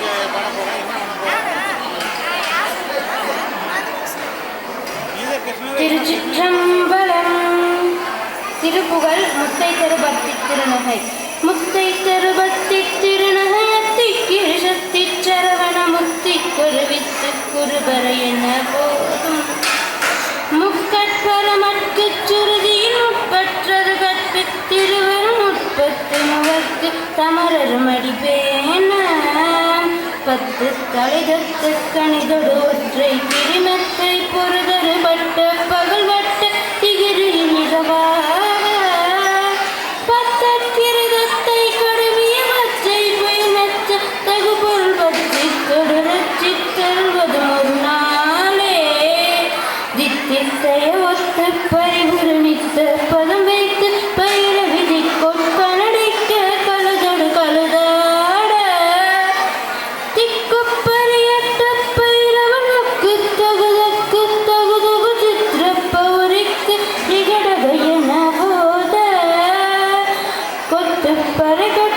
இன்னைக்கு பண்ண போகிறோம் என்ன பண்ண போகிறோம் திருச்சிற்றம்பலம். திருப்புகழ் முத்தை தருபத்தி திருநகை. முத்தை தருபத்தி திருநகை அத்திக்கிரு சக்தி சரவண முத்தி கருவித்து குருபர என போதும்? முக்கட்பரமற்கு சுருதியில் முற்பற்றது கற்பித்திருவரும் முற்பத்து முகத்து தமரரும் அடிப்பேன பத்து கடிதத்து கணிதடோற்றை பிரிமத்தை பொறுதறுபட்ட பகல் வட்ட திகிரில் மிகவா பத்தக்கிரதத்தை கடுமியவற்றை பயனற்ற தகுபொருள் பற்றி தொடரச்சி தருவதும் ஒரு நாளே. தித்திசைய ஒத்து பரி Very good.